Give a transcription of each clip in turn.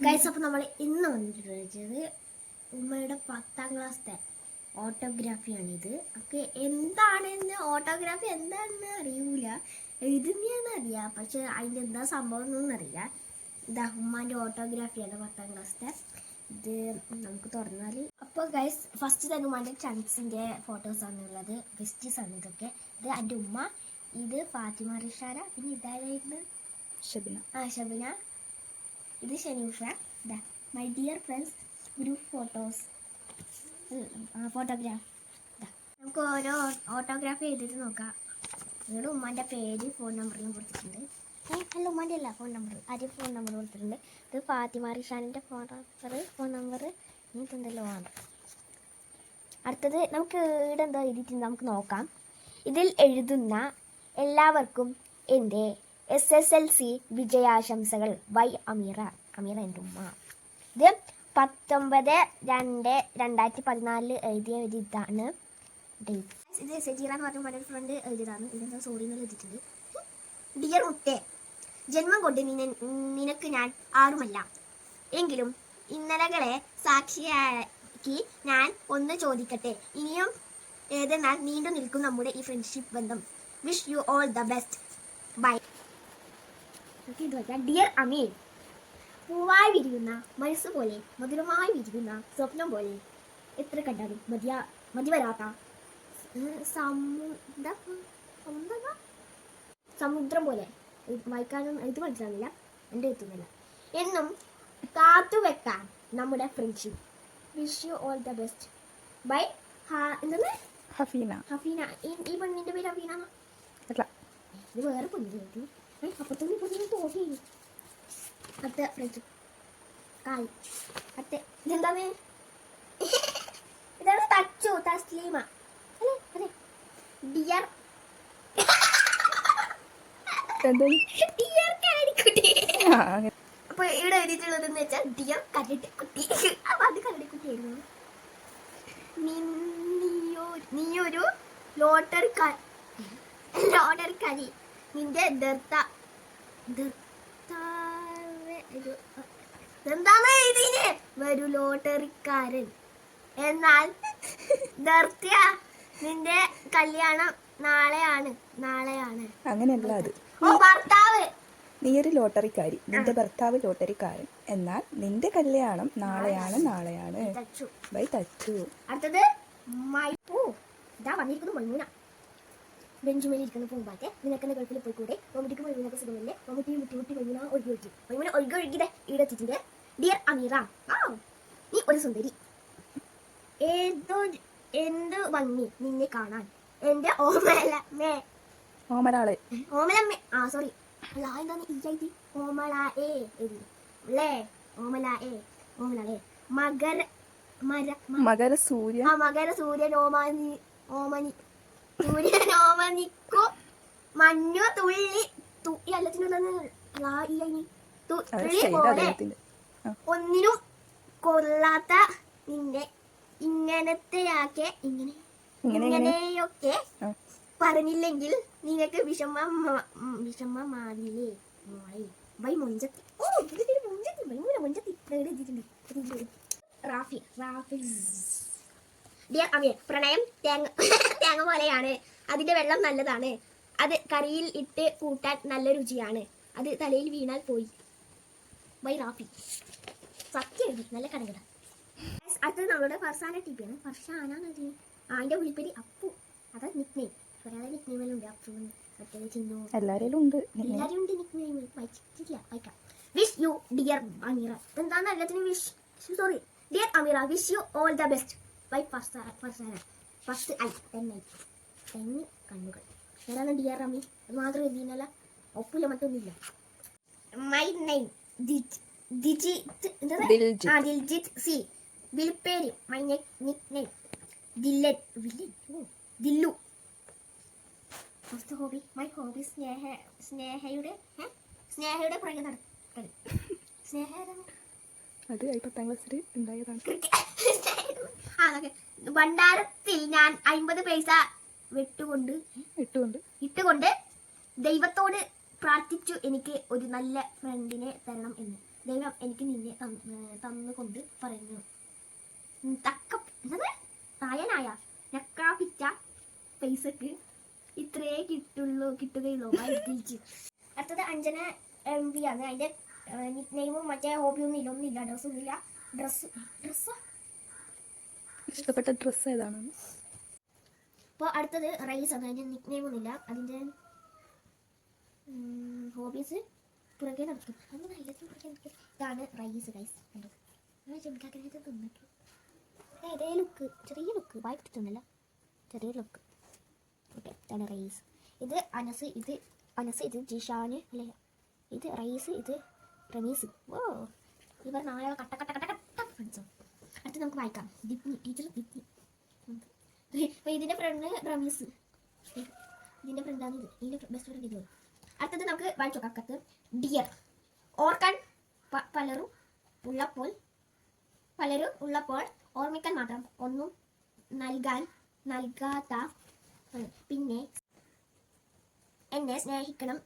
Guys അപ്പോൾ നമ്മൾ ഇന്ന് വന്നിട്ടുള്ളത് ഉമ്മയുടെ പത്താം ക്ലാസ്സിലെ ഓട്ടോഗ്രാഫിയാണിത് ഒക്കെ എന്താണെന്ന് ഓട്ടോഗ്രാഫി എന്താണെന്ന് അറിയൂല. എഴുതുന്നതെന്ന് അറിയാം പക്ഷെ അതിന്റെ എന്താ സംഭവം എന്നൊന്നും അറിയില്ല ഇതാ ഉമ്മാന്റെ ഓട്ടോഗ്രാഫിയാണ് പത്താം ക്ലാസ്സിലെ ഇത് നമുക്ക് തുറന്നാൽ അപ്പോൾ ഗൈസ് ഫസ്റ്റ് തന്നെ ഉമ്മാന്റെ ചൺസിന്റെ ഫോട്ടോസാണ് ഉള്ളത് ആണ് ഇതൊക്കെ. ഇത് എന്റെ ഉമ്മ ഇത് ഫാത്തിമ റിഷാര പിന്നെ ഇതായിരുന്നു ഷബിന. ആ ഷബിന. ഇത് Shaneesha the my dear friends group photos photograph നമുക്ക് ഓരോ ഓട്ടോഗ്രാഫ് ചെയ്തിട്ട് നോക്കാം. നിങ്ങളുടെ ഉമ്മാന്റെ പേര് ഫോൺ നമ്പറിലും കൊടുത്തിട്ടുണ്ട്. അല്ല ഉമ്മാന്റെ അല്ല ഫോൺ നമ്പർ ആദ്യം ഫോൺ നമ്പർ കൊടുത്തിട്ടുണ്ട്? ഇത് ഫാത്തിമ റിഷാനിന്റെ ഫോൺ നമ്പർ ഫോൺ നമ്പർ ഇനിയിട്ടുണ്ടല്ലോ ആണ്. അടുത്തത് നമുക്ക് ഇവിടെ എന്താ എഴുതിയിട്ടുണ്ട്? നമുക്ക് നോക്കാം. ഇതിൽ എഴുതുന്ന എല്ലാവർക്കും എന്റെ എസ് എസ് എൽ സി വിജയാശംസകൾ. വൈ അമീറ അമീറ എന്റെ ഉമ്മ. ഇത് പത്തൊമ്പത് രണ്ട് രണ്ടായിരത്തി പതിനാലിൽ എഴുതിയ ഒരു ഇതാണ് ഇത് സജീറ എന്ന് പറഞ്ഞ മറ്റൊരു ഫ്രണ്ട് എഴുതിയതാണ്. ഇതെന്താ സോറി എന്ന് എഴുതിയിട്ടുണ്ട്. ഡിയർ മുത്തേ ജന്മം കൊണ്ട് നിന നിനക്ക് ഞാൻ ആരുമല്ല. എങ്കിലും ഇന്നലകളെ സാക്ഷിയാക്കി ഞാൻ ഒന്ന് ചോദിക്കട്ടെ. ഇനിയും ഏതെന്നാൽ നീണ്ടു നിൽക്കും നമ്മുടെ ഈ ഫ്രണ്ട്ഷിപ്പ് ബന്ധം. Wish you all the best bye dear Ameen പൂവായി വിരിയുന്ന മനസ്സ് പോലെ മധുരമായി വിരിയുന്ന സ്വപ്നം പോലെ എത്ര കണ്ടാലും മതിയാ മതി വരാത്ത? സമുദ്രം പോലെ. ഇത് വായിക്കാനും ഇത് മനസ്സിലാവില്ല എന്റെ എത്തുന്നില്ല എന്നും കാത്തു വെക്കാൻ നമ്മുടെ friendship wish you all the best bye എന്താണ്? ഹഫീന. ഹഫീന. ഈ പെണ്ണിന്റെ പേര് ഹഫീന ഇത് വേറെ പെണ്ണിന് അപ്പത്തൊന്നും ഇപ്പത്തൊന്നും തോന്നി അത്ത ഫ്രിഡ്ജ്. കാൽ. അത്ത ഇതെന്താണ്? ഇതാണ് തച്ചു തസ്ലീമ. അല്ലേ? അതെ. ഡിയർ. ഡിയർ കരടിക്കുട്ടി. അപ്പൊ ഇവിടെ എഴുതിയിട്ടുള്ളത് എന്ന് വെച്ചാൽ ഡിയർ കരടിക്കുട്ടി. അപ്പൊ അത് കരടിക്കുട്ടിയായിരുന്നു. നീയൊരു ലോട്ടറി ലോട്ടറി കരി. നിന്റെ ദർത്ത ഒരു എന്താണ് വരൂ ലോട്ടറിക്കാരൻ. എന്നാൽ ദർത്യ നിന്റെ കല്യാണം നാളെയാണ് നാളെയാണ്. അങ്ങനെയല്ല അത്. ഓ ഭർത്താവ്. നീ ഒരു ലോട്ടറിക്കാരി. നിന്റെ ഭർത്താവ് ലോട്ടറിക്കാരൻ. എന്നാൽ നിന്റെ കല്യാണം നാളെയാണ് നാളെയാണ്. ബൈ തച്ചു. അടുത്തത് മൈ ഓ ഇതാ വന്നിരിക്കുന്നു മൈമൂന. ബെഞ്ചുമേൽ ഇരിക്കുന്ന പൂമ്പാറ്റെ നിനക്കെന്ന ഗൾഫിൽ പോയിക്കൂടെ? മമ്മൂട്ടിക്ക് മൈമൂനൊക്കെ സുഖമല്ലേ? മമ്മൂട്ടി മുട്ടി മുട്ടി മൈമൂന ഒഴുകി ഒഴുകി. മൈമൂന ഒഴുകി ഒഴുകിയത് ഇവിടെ എത്തിയിട്ടുണ്ട്. ഡിയർ അമീറ ആ നീ ഒരു സുന്ദരി. ഏതോ എന്ത് ഭംഗി നിന്നെ കാണാൻ. എന്റെ ഓമല മേ ഓമരാളെ ഓമലമ്മേ. ആ സോറി അല്ല എന്താണ് ഈ എഴുതി ഓമള എ ലേ ഓമല എ ഓമല എ മകര മര മകര സൂര്യ ആ മകര സൂര്യൻ ഓമാനി ഓമനി. സൂര്യൻ ഓമനിക്കു മഞ്ഞു തുള്ളി ഈ എല്ലാത്തിനും ഒന്നിനും കൊള്ളാത്ത നിന്റെ ഇങ്ങനത്തെയാക്കെ ഇങ്ങനെ ഇങ്ങനെ ഇങ്ങനെ. ഇങ്ങനെയൊക്കെ പറഞ്ഞില്ലെങ്കിൽ നിനക്ക് വിഷമ വിഷമ മാറിയില്ലേ മോളെ? ബൈ മൊഞ്ചത്തി. ഓ മൊഞ്ചത്തി. ഭയങ്കര മൊഞ്ചത്തി. റാഫി. റാഫി ഡിയർ അമീർ പ്രണയം തേങ്ങ തേങ്ങ പോലെയാണ്. അതിന്റെ വെള്ളം നല്ലതാണ്. അത് കറിയിൽ ഇട്ട് കൂട്ടാൻ നല്ല രുചിയാണ്. അത് തലയിൽ വീണാൽ പോയി. ബൈ റാഫി. സത്യം നല്ല കടകട അടുത്തത് നമ്മളുടെ ഫർസാന ടിപ്പിയാണ് ഫർഷാന അതിന്റെ വിളിപ്പേര് അപ്പു. അതാ നിക് നെയിം ഒരാളെ നിക് ഉണ്ട് അപ്പു ചിന്നു. എല്ലാവരും ഉണ്ട്. എല്ലാവരും ഉണ്ട് നിക് നെയിം വായിച്ചിട്ടില്ല വായിക്കാം വിഷ് യു ഡിയർ അമീറ എല്ലാത്തിനും wish sorry dear Ameera wish you all the best bye Farsana Farsana first I ten തെങ്ങ് കണ്ണുകൾ. ഏതാണ് ഡിയർ അമീർ അത് മാത്രം എഴുതിയില്ല ഒപ്പില്ല മറ്റൊന്നുമില്ല. മൈ നെയിം ദിജിത്ത് ആ ദിൽജിത്ത് സി വിൽപ്പേര് my nick name Dillan villain Dillu. First hobby my hobby Sneha സ്നേഹയുടെ സ്നേഹയുടെ പുറകെ നടക്കൽ. സ്നേഹ? അത് ഈ പത്താം ക്ലാസ്സിൽ ഉണ്ടായതാണ്. ഭണ്ഡാരത്തിൽ ഞാൻ അമ്പത് പൈസ വിട്ടുകൊണ്ട് ഇട്ടുകൊണ്ട് ഇട്ടുകൊണ്ട് ദൈവത്തോട് പ്രാർത്ഥിച്ചു എനിക്ക് ഒരു നല്ല ഫ്രണ്ടിനെ തരണം എന്ന്. ദൈവം എനിക്ക് നിന്നെ തന്നുകൊണ്ട് പറയുന്നു. ഉം, തക്ക നായനായ നക്കാപ്പിച്ച പൈസക്ക് ഇത്രേ കിട്ടുള്ളൂ കിട്ടുകയുള്ളൂ അടുത്തത് അഞ്ജന എം വി ആണ്. അതിന്റെ നിക് നെയിമും മറ്റേ ഹോബിയൊന്നും ഇല്ല ഒന്നുമില്ല. ഡ്രസ്സൊന്നും ഇല്ല ഡ്രസ്സ് ഡ്രസ്സ് ഇഷ്ടപ്പെട്ട ഡ്രസ്സ് ഏതാണ്? ഇപ്പോൾ അടുത്തത് റൈസ് ആണ് അതിന്റെ നിക് നെയിം ഇല്ല അതിന്റെ ഹോബീസ് പുറകെ നടക്കും. അങ്ങനെ എല്ലാത്തിനും പുറകെ നടക്കും. ഇതാണ് റൈസ് റൈസ് ചെമ്പിക്കാക്കനായിട്ട് തിന്നിട്ടു ഇതേ ലുക്ക് ചെറിയ ലുക്ക് വായിട്ട് തിന്നല്ല ചെറിയ ലുക്ക് ഓക്കെ ഇതാണ് റൈസ് ഇത് അനസ് ഇത് അനസ് ഇത് ജിഷാന് അല്ലേ? ഇത് റൈസ് ഇത് റമീസ് ഓ ഇവർ നാളെ കട്ട കട്ട കട്ട കട്ട ഫ്രണ്ട്സോ അടുത്ത് നമുക്ക് വായിക്കാം. ദിപ്നി ടീച്ചർ ദിപ്നി ഇതിന്റെ ഫ്രണ്ട് പ്രമീസ് ഇതിന്റെ ഫ്രണ്ടാണ് ഇത്. ഇതിന്റെ ബെസ്റ്റ് ഫ്രണ്ട് ഇത്. അടുത്തത് നമുക്ക് വായിച്ചു കക്കത്ത് ഡിയർ ഓർക്കാൻ പലരും ഉള്ളപ്പോൾ പലരും ഉള്ളപ്പോൾ ഓർമ്മിക്കാൻ മാത്രം ഒന്നും നൽകാൻ നൽകാത്ത. പിന്നെ എന്നെ സ്നേഹിക്കണം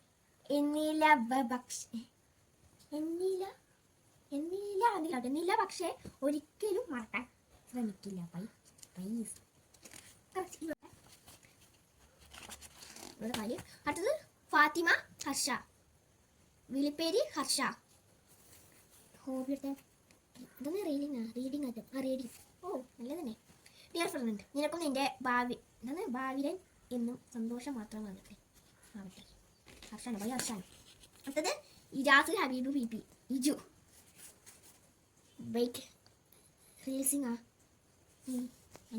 എന്നില്ല ഭക്ഷണം ഭക്ഷ എന്നില്ല എന്നില്ല എന്നില്ല എന്നില്ല പക്ഷേ ഒരിക്കലും മറക്കാൻ ശ്രമിക്കില്ല. പൈ കാര്യം. അടുത്തത് ഫാത്തിമ ഹർഷ. വിളിപ്പേര് ഹർഷ. ഹോബി എടുത്ത ഇതൊന്ന് റീഡിങ് റീഡിങ് ആ റീഡിങ് ഓ നല്ല തന്നെ ഡിയർ ഫ്രണ്ട് നിനക്കും നിന്റെ ഭാവി എന്താണ്? ഭാവിരൻ എന്നും സന്തോഷം മാത്രമാകട്ടെ ആവട്ടെ. ഹർഷാണ്. ഭയ ഹർഷാണ്. അടുത്തത് Ijas Habeeb B P Iju bike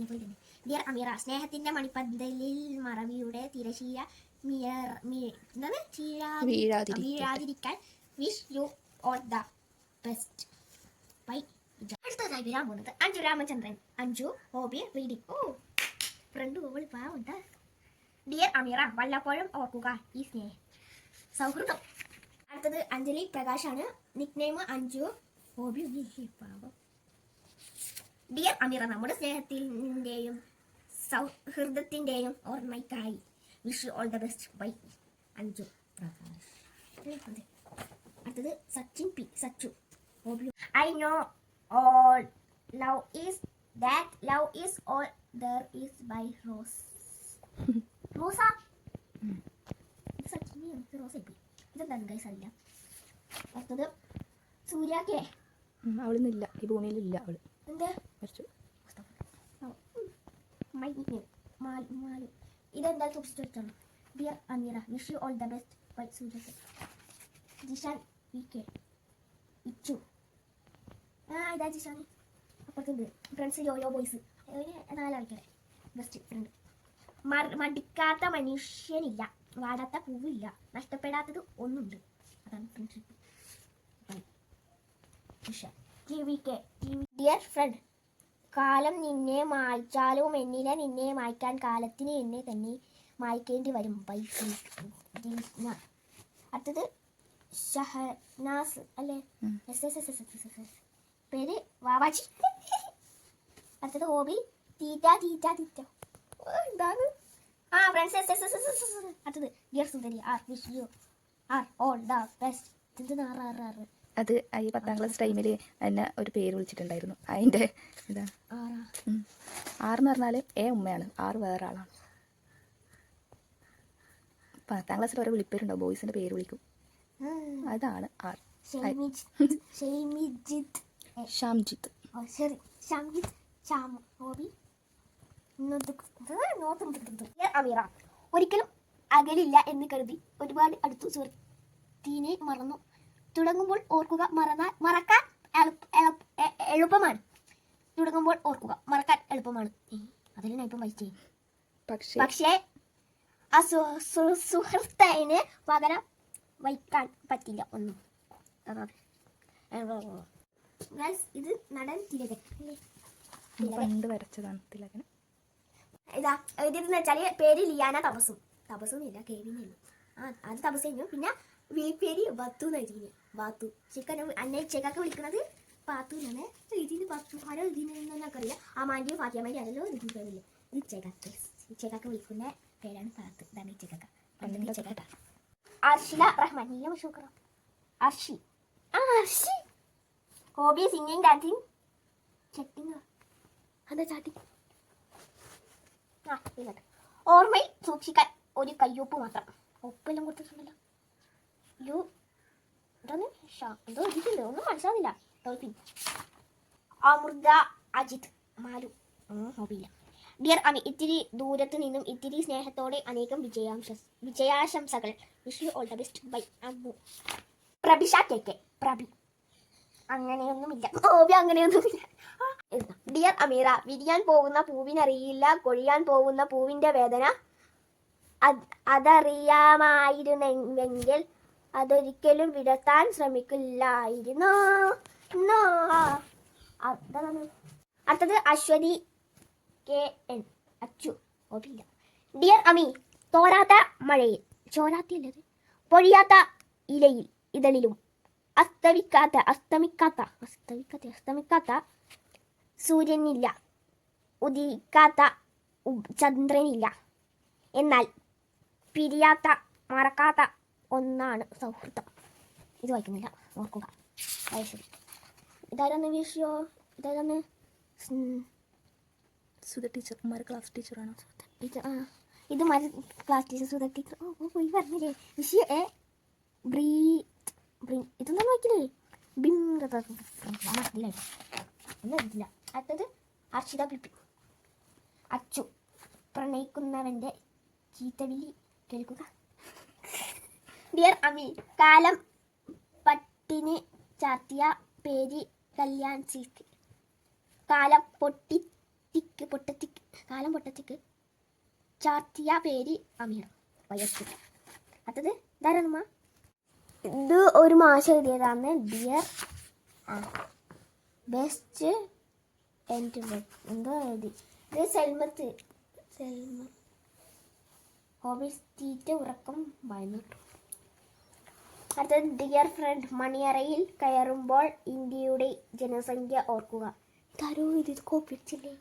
തന്നെ ഡിയർ അമീറ സ്നേഹത്തിന്റെ മണിപ്പന്തലിൽ മറവിയുടെ തിരശീല. വീഴാതിരിക്കാൻ wish you all the best bye അടുത്തതായി വരാൻ പോകുന്നത് അഞ്ജു രാമചന്ദ്രൻ. അഞ്ജു ഹോബി റീഡിംഗ് ഓ ഫ്രണ്ട് ഓൾ പാവുണ്ട് ഡിയർ അമീറ വല്ലപ്പോഴും ഓർക്കുക ഈ സ്നേഹം. സൗഹൃദം. അടുത്തത് അഞ്ജലി പ്രകാശാണ്. നിക് നെയിം അഞ്ജു ഹോബി പാവം. ഡിയർ അമീറ നമ്മുടെ സ്നേഹത്തിന്റെയും സൗഹൃദത്തിന്റെയും ഓർമ്മയ്ക്കായി wish all the best bye Anju Prakash. അടുത്തത് Sachin P Sachu. Hobby I no all love is that love is all there is bye rose Rosa ഇത് റോസ് പോയി. ഇതെന്താണ് ഗൈസ് അറിയില്ല അടുത്തത് സൂര്യാക്കെ. അവളിന്നില്ല. ഈ ഭൂമിയിലില്ല അവൾ. എന്താ? മരിച്ചു. മൈ മാലു മാലു. ഇതെന്താ സൂക്ഷിച്ചു വെച്ചാണ് dear Ameera wish you all the best by Surya Jishan V K. Ichu. ആ ഇതാ ജിഷാൻ. അപ്പുറത്തുണ്ട്. ഫ്രണ്ട്സ് യോയോ ബോയ്സ് നാലാൾക്കാരെ. ബെസ്റ്റ് ഫ്രണ്ട് മടിക്കാത്ത മനുഷ്യനില്ല. വാടാത്ത പൂവില്ല. നഷ്ടപ്പെടാത്തത് ഒന്നുണ്ട്. അതാണ് ഫ്രണ്ട്ഷിപ്പ് ഡിയർ ഫ്രണ്ട് കാലം നിന്നെ മായ്ച്ചാലും എന്നിലെ നിന്നെ മായ്ക്കാൻ കാലത്തിന് എന്നെ തന്നെ മായ്ക്കേണ്ടി വരും. ബൈക്ക്. അടുത്തത് ഷഹനാസ് അല്ലേ? ഉം. S S S S S S S പേര് വാവാജി. അടുത്തത് ഹോബി തീറ്റ തീറ്റ തീറ്റ. എന്താണ്? ആ ഫ്രണ്ട്സ് അടുത്തത്. Dear Sundari R wish you R all the best R R ആറ് അത് ഈ പത്താം ക്ലാസ് ടൈമിൽ എന്നെ ഒരു പേര് വിളിച്ചിട്ടുണ്ടായിരുന്നു. അതിന്റെ ഇതാ. ആറെന്ന് പറഞ്ഞാൽ ഏ ഉമ്മയാണ്. ആറ് വേറെ ആളാണ് പത്താം ക്ലാസ്സിൽ ഓരോ വിളിപ്പേരുണ്ടോ ബോയ്സിന്റെ പേര് വിളിക്കും. അതാണ് ആർ ഷാംജിത്ത്. ഷാംജിത്ത് ശരി. ഷാമു ഹോബി അമീറ. ഒരിക്കലും അകലില്ല എന്ന് കരുതി ഒരുപാട് അടുത്തു സുഹൃത്തിനെ മറന്നു. തുടങ്ങുമ്പോൾ ഓർക്കുക മറന്നാൽ മറക്കാൻ എളുപ്പ- എളുപ്പ- എളുപ്പമാണ്. തുടങ്ങുമ്പോൾ ഓർക്കുക മറക്കാൻ എളുപ്പമാണ്. അതിൽ ഞാൻ ഇപ്പം വായിച്ചേ പക്ഷേ പക്ഷേ ആ സുഹൃത്തിന് പകരം വയ്ക്കാൻ പറ്റില്ല ഒന്നും. ഇത് നടൻ തിലകൻ പണ്ട് വരച്ചതാണ് തിലകൻ ഇതാ എഴുതിയതെന്ന് വെച്ചാൽ പേര് ലിയാന തപസും തപസൊന്നുമില്ല കേവിന്നുള്ളൂ ആ അത് തപസ് കഴിഞ്ഞു. പിന്നെ വിളിപ്പേര് ബത്തു എന്നായിരുന്നു ബാത്തു ചിക്കൻ അന്നെ ചേക്കാക്ക് വിളിക്കുന്നത് പാത്തു എന്നാണ് ഇതിന് പത്തു ആരോ ഇതിന് അറിയില്ല ആ മാന്റെയും ഫാത്തിയമ്മയും ആരല്ലോ ഇത് ഈ ചേക്കാക്ക് ചേക്കാക്ക് വിളിക്കുന്ന പേരാണ് പാത്ത്. ഇതാണ് ഈ ചേക്കാക്ക പണ്ട് ചേക്കാക്ക അർഷില റഹ്മാൻ. നീല മഷൂക്കറ അർഷി. ആ അർഷി. Hobby singing dancing. ചട്ടിങ്ങോ? അതാ ചാട്ടിങ് ആ ഇങ്ങോട്ട് ഓർമ്മയിൽ സൂക്ഷിക്കാൻ ഒരു കയ്യൊപ്പ് മാത്രം. ഒപ്പെല്ലാം കൊടുത്തിട്ടുണ്ടല്ലോ. യു ഷാ എന്തോ എഴുതിയിട്ടുണ്ട് ഒന്നും മനസ്സിലാവുന്നില്ല. ടോപ്പിൻ അമൃത അജിത് മാലു. ഹോബിയില്ല ഡിയർ അമി ഇത്തിരി ദൂരത്ത് നിന്നും ഇത്തിരി സ്നേഹത്തോടെ അനേകം വിജയാംശ വിജയാശംസകൾ. Wish you all the best bye Ammu. Prabhisha K K. Prabhi. അങ്ങനെയൊന്നുമില്ല. ഓബി അങ്ങനെയൊന്നുമില്ല. ഡിയർ അമീറ വിരിയാൻ പോകുന്ന പൂവിനറിയില്ല കൊഴിയാൻ പോകുന്ന പൂവിന്റെ വേദന അത് അതറിയാമായിരുന്നെങ്കിൽ അതൊരിക്കലും വിടത്താൻ ശ്രമിക്കില്ലായിരുന്നു. അടുത്തത് Aswathi K N Achu. Dear Ami തോരാത്ത മഴയിൽ ചോരാത്തില്ലത് പൊഴിയാത്ത ഇലയിൽ ഇതളിലും അസ്തമിക്കാത്ത അസ്തമിക്കാത്ത അസ്തമിക്കാത്ത അസ്തമിക്കാത്ത സൂര്യനില്ല. ഉദിക്കാത്ത ചന്ദ്രനില്ല. എന്നാൽ പിരിയാത്ത മറക്കാത്ത ഒന്നാണ് സൗഹൃദം. ഇത് വായിക്കുന്നില്ല. ഓർക്കുക. അത് ശരി. ഇതാരൊന്ന് വിഷയോ ഇതാരൊന്ന് സുധ ടീച്ചർ. മര ക്ലാസ് ടീച്ചറാണോ ടീച്ചർ. ആ. ഇത് മര ക്ലാസ് ടീച്ചർ സുധ ടീച്ചർ. ഓ ഓ പോയി പറഞ്ഞില്ലേ. വിഷയ ഏ? ബ്രീ ബ്രീ ഇതൊന്നും വായിക്കില്ലേ? ബിം മനസ്സിലായി ഒന്നും എഴുതില്ല അടുത്തത് അർഷിത പിപ്പി അച്ചു പ്രണയിക്കുന്നവന്റെ ചീത്തവിളി കേൾക്കുക. ഡിയർ അമി കാലം പട്ടിന് ചാർത്തിയ പേര് കല്യാൺ സീക്ക് കാലം പൊട്ടി തിക്ക് പൊട്ടത്തിക്ക് കാലം പൊട്ടത്തിക്ക് ചാർത്തിയ പേര് അമീർ വയസ്സ്. അടുത്തത് ധാരാളമ്മ ഇത് ഒരു മാസം എഴുതിയതാണ് ഡിയർ ബെസ്റ്റ് എന്റെ എന്തോ എഴുതി ഇത് സെൽമത്ത്. സെൽമ ഹോബീസ് തീറ്റ ഉറക്കം ഭയന്നിട്ടു അടുത്തത് ഡിയർ ഫ്രണ്ട് മണിയറയിൽ കയറുമ്പോൾ ഇന്ത്യയുടെ ജനസംഖ്യ ഓർക്കുക. ഇതാരോ ഇത്? കോപ്പി അടിച്ചില്ലേ?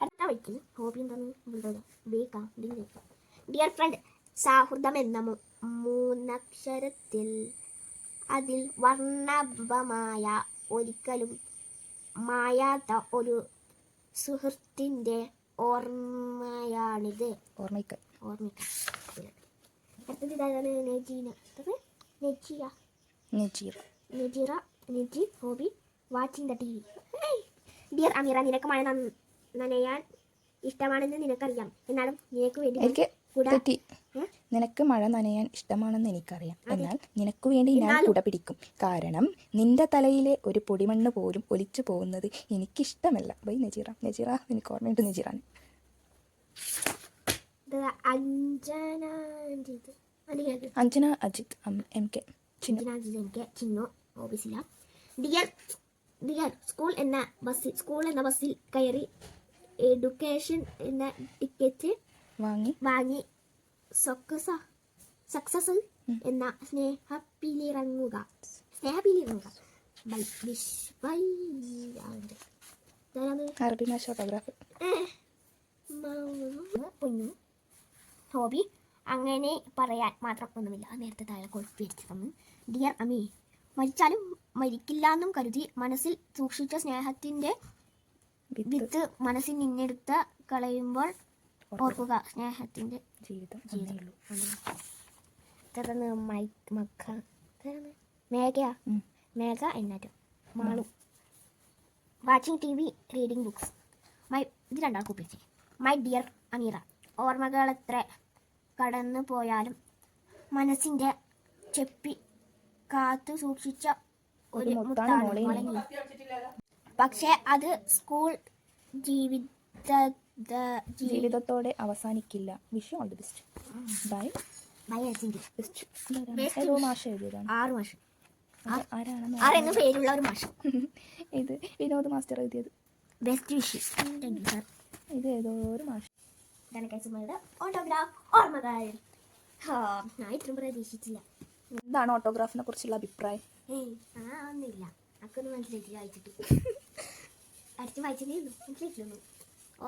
അടുത്ത വയ്ക്ക് ഹോബി എന്താണ് വേക്കാം. ഡിയർ ഫ്രണ്ട് സൗഹൃദം എന്ന മൂന്നക്ഷരത്തിൽ അതിൽ വർണഭമായ ഒരിക്കലും മായാത്ത ഒരു സുഹൃത്തിന്റെ ഓർമ്മയാണിത്. ഓർമ്മിക്ക ഓർമ്മിക്ക അടുത്തത് ഇതാണ് നെജീന. അടുത്തത് Nejiya Najeer Nejira Neji hobby watching the T. V dear Ameera നിനക്ക് മഴ നന- നനയാൻ ഇഷ്ടമാണെന്ന് നിനക്കറിയാം. എന്നാലും നിനക്ക് വേണ്ടി കൂടാ തെറ്റി? നിനക്ക് മഴ നനയാൻ ഇഷ്ടമാണെന്ന് എനിക്കറിയാം. എന്നാൽ നിനക്ക് വേണ്ടി ഞാൻ കുട പിടിക്കും. കാരണം നിന്റെ തലയിലെ ഒരു പൊടിമണ്ണ് പോലും ഒലിച്ചു പോകുന്നത് എനിക്കിഷ്ടമല്ല. ബൈ നജീറ. നജീറ എനിക്ക് ഓർമ്മയുണ്ട് നജീറാണ് Anjana Ajith M K Chinnu. Dear dear school എന്ന ബസ്സിൽ സ്കൂൾ എന്ന ബസ്സിൽ കയറി എഡ്യൂക്കേഷൻ എന്ന ടിക്കറ്റ് വാങ്ങി. വാങ്ങി. സക്സസ് സക്സസ് എന്ന സ്നേഹപ്പിലിറങ്ങുക സ്നേഹപ്പിലിറങ്ങുക ബൈ വിഷ് ബൈ? അറബി മാഷ് ഫോട്ടോഗ്രാഫർ. പൊന്നു. ഹോബി അങ്ങനെ പറയാൻ മാത്രം ഒന്നുമില്ല. നേരത്തെ താഴെ കൊഴുപ്പിടിച്ചു തന്നു. ഡിയർ അമി മരിച്ചാലും മരിക്കില്ല എന്നും കരുതി മനസ്സിൽ സൂക്ഷിച്ച സ്നേഹത്തിന്റെ വിത്ത് മനസ്സിൽ നിന്നെടുത്ത് കളയുമ്പോൾ ഓർക്കുക. സ്നേഹത്തിന്റെ ജീവിതം ജീവിതം. ഒന്നേ ഉള്ളൂ. തുടർന്ന് മൈ മക്ക. ഉം. മേഘ എന്നാലും Malu. Watching T V reading books. My ഇത് രണ്ടാൾ ഒപ്പിച്ച് മൈ ഡിയർ അമീറ. ഓർമ്മകൾ എത്ര കടന്നു പോയാലും മനസ്സിന്റെ ചെപ്പി കാത്തു സൂക്ഷിച്ച ഒരു മുത്താണ്. പക്ഷേ അത് സ്കൂൾ ജീവിത ജീവി ജീവിതത്തോടെ അവസാനിക്കില്ല. Wish all the best bye ബയസിന്റെ best ഏതോ മാഷ് എഴുതിയതാണ്. ആറ് അത് ആരാണെന്ന് പേരുള്ള ഒരു മാഷ്. ഇത് വിനോദ് മാസ്റ്റർ എഴുതിയത്. Best wish thank you sir ഇത് ഏതോ ഒരു മാഷ്. ഇതാണ് കൈസുമയുടെ ഓട്ടോഗ്രാഫ് ഓർമ്മകൾ. ഞാൻ ഇത്രയും പ്രതീക്ഷിച്ചില്ല. എന്താണ് ഓട്ടോഗ്രാഫിനെ കുറിച്ചുള്ള അഭിപ്രായം? ഏയ് ആ ഒന്നുമില്ല അക്കൊന്നും മനസ്സിലായിട്ടില്ല വായിച്ചിട്ട്. അടിച്ച് വായിച്ചില്ലേ മനസ്സിലായിട്ടില്ലൊന്നു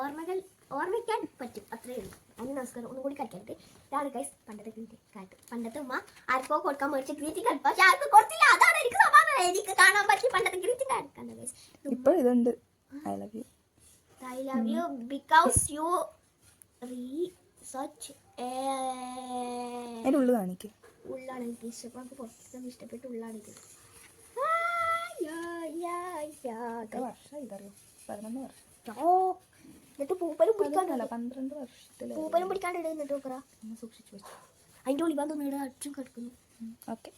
ഓർമ്മകൾ ഓർമ്മിക്കാൻ പറ്റും. അത്രയേ ഉള്ളൂ. അതിന് നമസ്കാരം. ഒന്നും കൂടി കളിക്കാറുണ്ട് ഇതാണ് ഗൈസ് പണ്ടത്തെ ഗ്രീറ്റി കാട്ട് പണ്ടത്തെ ഉമ്മ ആർക്കോ കൊടുക്കാൻ മേടിച്ച ഗ്രീറ്റി കാർഡ് പക്ഷെ ആർക്കും കൊടുത്തില്ല. അതാണ് എനിക്ക് സമാധാനം എനിക്ക് കാണാൻ പറ്റി പണ്ടത്തെ ഗ്രീറ്റിംഗ് കണ്ടോ ഗൈസ് ഇപ്പോൾ ഇതുണ്ട്. I love you I love you because you're such എന്നെ ഉള്ളു കാണിക്ക്. ഉള്ളാണ് എനിക്ക് ഇഷ്ടം. നമുക്ക് പുറത്തൊന്നും ഇഷ്ടപ്പെട്ട ഉള്ളാണ് ഇത്. യാ വർഷം ഇതറിയോ? പതിനൊന്ന് വർഷം. ഓ എന്നിട്ട് പൂപ്പലും പിടിക്കാണ്ട് അല്ല പന്ത്രണ്ട് വർഷത്തിൽ പൂപ്പലും പിടിക്കാണ്ട് ഇടുക എന്നിട്ട് നോക്കറ സൂക്ഷിച്ചു വെച്ചു. അതിന്റെ ഒളിവാൻ തോന്നുന്നു അച്ഛനും കിടക്കുന്നു. ഓക്കെ.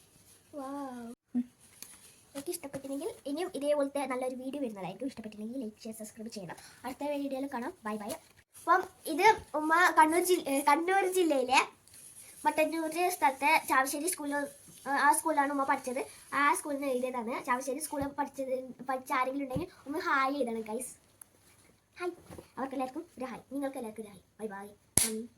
എനിക്ക് ഇഷ്ടപ്പെട്ടില്ലെങ്കിൽ ഇനിയും ഇതേപോലത്തെ നല്ലൊരു വീഡിയോ വരുന്നതായിരിക്കും ഇഷ്ടപ്പെട്ടില്ലെങ്കിൽ ലൈക്ക് ഷെയർ സബ്സ്ക്രൈബ് ചെയ്യണം. അടുത്ത വീഡിയോയിൽ കാണാം. ബൈ ബൈ അപ്പം ഇത് ഉമ്മ കണ്ണൂർ ജില്ല കണ്ണൂർ ജില്ലയിലെ മട്ടന്നൂർ സ്ഥലത്തെ ചാവശ്ശേരി സ്കൂളിൽ ആ സ്കൂളിലാണ് ഉമ്മ പഠിച്ചത്. ആ സ്കൂളിൽ നിന്ന് എഴുതിയതാണ്. ചാവശ്ശേരി സ്കൂളിൽ പഠിച്ചത് പഠിച്ച ആരെങ്കിലും ഉണ്ടെങ്കിൽ ഒന്ന് ഹായ് ചെയ്താണ് ഗൈസ് ഹായ് അവർക്ക് എല്ലാവർക്കും ഒരു ഹായ് നിങ്ങൾക്ക് എല്ലാവർക്കും ഒരു ഹായ് ബൈ ബൈ